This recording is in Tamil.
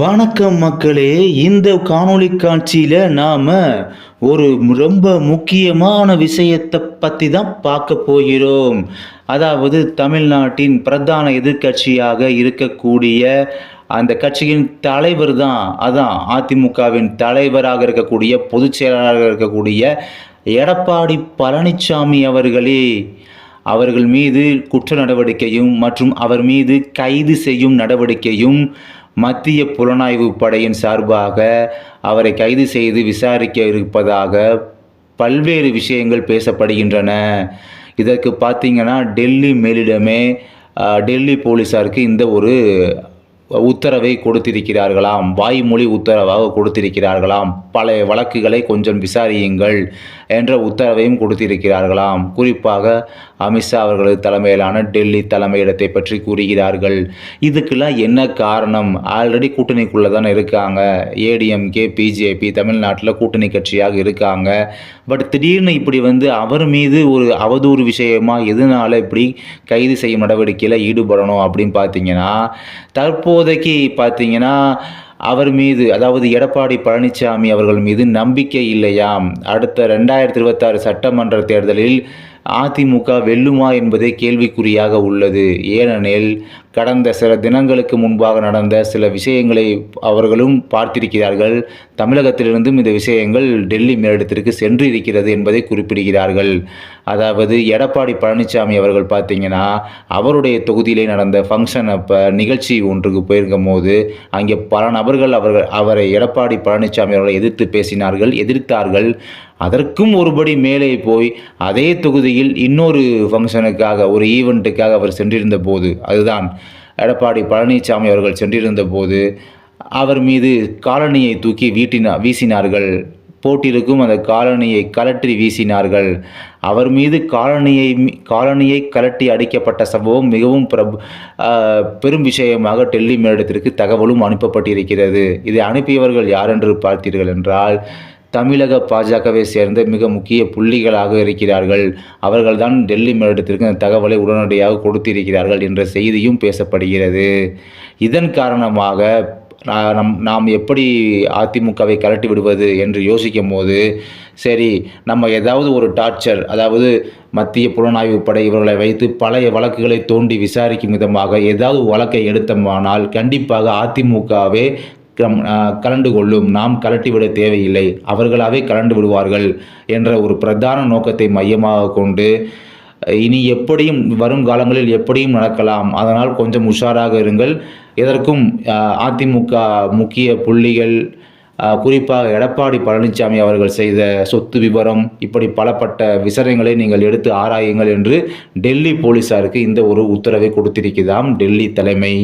வணக்கம் மக்களே இந்த காணொளி காட்சியில் நாம் ஒரு ரொம்ப முக்கியமான விஷயத்தை பற்றி தான் பார்க்க போகிறோம். அதாவது தமிழ்நாட்டின் பிரதான எதிர்க்கட்சியாக இருக்கக்கூடிய அந்த கட்சியின் தலைவர் தான் அதான் அதிமுகவின் தலைவராக இருக்கக்கூடிய பொதுச் செயலாளராக இருக்கக்கூடிய எடப்பாடி பழனிசாமி அவர்களே. அவர்கள் மீது குற்ற நடவடிக்கையும் மற்றும் அவர் மீது கைது செய்யும் நடவடிக்கையும் மத்திய புலனாய்வு படையின் சார்பாக அவரை கைது செய்து விசாரிக்க இருப்பதாக பல்வேறு விஷயங்கள் பேசப்படுகின்றன. இதற்கு பார்த்தீங்கன்னா டெல்லி மேலிடமே டெல்லி போலீஸாருக்கு இந்த ஒரு உத்தரவை கொடுத்திருக்கிறார்களாம். வாய்மொழி உத்தரவாக கொடுத்திருக்கிறார்களாம். பழைய வழக்குகளை கொஞ்சம் விசாரியுங்கள் என்ற உத்தரவையும் கொடுத்திருக்கிறார்களாம். குறிப்பாக அமித்ஷா அவர்களது தலைமையிலான டெல்லி தலைமையிடத்தை பற்றி கூறுகிறார்கள். இதுக்கெல்லாம் என்ன காரணம்? ஆல்ரெடி கூட்டணிக்குள்ளே தானே இருக்காங்க ஏடிஎம்கே பிஜேபி தமிழ்நாட்டில் கூட்டணி கட்சியாக இருக்காங்க. பட் திடீர்னு இப்படி வந்து அவர் மீது ஒரு அவதூறு விஷயமாக எதனால் இப்படி கைது செய்யும் நடவடிக்கையில் ஈடுபடணும் அப்படின்னு பார்த்தீங்கன்னா தற்போது இப்போதைக்கு பார்த்தீங்கன்னா அவர் மீது அதாவது எடப்பாடி பழனிசாமி அவர்கள் மீது நம்பிக்கை இல்லையாம் அடுத்த ரெண்டாயிரத்தி இருபத்தாறு சட்டமன்ற தேர்தலில் அதிமுக வெல்லுமா என்பதே கேள்விக்குறியாக உள்ளது. ஏனெனில் கடந்த சில தினங்களுக்கு முன்பாக நடந்த சில விஷயங்களை அவர்களும் பார்த்திருக்கிறார்கள். தமிழகத்திலிருந்தும் இந்த விஷயங்கள் டெல்லி மேலிடத்திற்கு சென்று இருக்கிறது என்பதை குறிப்பிடுகிறார்கள். அதாவது எடப்பாடி பழனிசாமி அவர்கள் பார்த்தீங்கன்னா அவருடைய தொகுதியிலே நடந்த ஃபங்க்ஷன் அப்போ நிகழ்ச்சி ஒன்றுக்கு போயிருக்கும் போது அங்கே பல நபர்கள் அவர்கள் அவரை எடப்பாடி பழனிசாமி அவர்களை எதிர்த்து பேசினார்கள் எதிர்த்தார்கள். அதற்கும் ஒருபடி மேலே போய் அதே தொகுதியில் இன்னொரு ஃபங்க்ஷனுக்காக ஒரு ஈவெண்ட்டுக்காக அவர் சென்றிருந்த போது அதுதான். எடப்பாடி பழனிசாமி அவர்கள் சென்றிருந்த போது அவர் மீது காலணியை தூக்கி வீட்டினா வீசினார்கள். போட்டிருக்கும் அந்த காலணியை கலற்றி வீசினார்கள். அவர் மீது காலணியை மீ- காலணியை கலட்டி அடிக்கப்பட்ட சம்பவம் மிகவும் பிரபு பெரும் விஷயமாக டெல்லி மேலிடத்திற்கு தகவலும் அனுப்பப்பட்டிருக்கிறது. இதை அனுப்பியவர்கள் யார் என்று பார்த்தீர்கள் என்றால் தமிழக பாஜகவை சேர்ந்த மிக முக்கிய புள்ளிகளாக இருக்கிறார்கள். அவர்கள்தான் டெல்லி மேலிடத்திற்கு அந்த தகவலை உடனடியாக கொடுத்திருக்கிறார்கள் என்ற செய்தியும் பேசப்படுகிறது. இதன் காரணமாக நம் நாம் எப்படி அதிமுகவை கலட்டி விடுவது என்று யோசிக்கும் போது சரி நம்ம ஏதாவது ஒரு டார்ச்சர் அதாவது மத்திய புலனாய்வு படை இவர்களை வைத்து பழைய வழக்குகளை தோண்டி விசாரிக்கும் விதமாக ஏதாவது வழக்கை எடுத்தோமானால் கண்டிப்பாக அதிமுகவே கலண்டு கொள்ளும். நாம் கலட்டிவிட தேவையில்லை. அவர்களாகவே கலண்டு விடுவார்கள் என்ற ஒரு பிரதான நோக்கத்தை மையமாக கொண்டு இனி எப்படியும் வரும் காலங்களில் எப்படியும் நடக்கலாம். அதனால் கொஞ்சம் உஷாராக இருங்கள். இதற்கும் அதிமுக முக்கிய புள்ளிகள் குறிப்பாக எடப்பாடி பழனிசாமி அவர்கள் செய்த சொத்து விவரம் இப்படி பலப்பட்ட விசாரணைகளை நீங்கள் எடுத்து ஆராயுங்கள் என்று டெல்லி போலீசாருக்கு இந்த ஒரு உத்தரவை கொடுத்திருக்கிறதாம் டெல்லி தலைமை.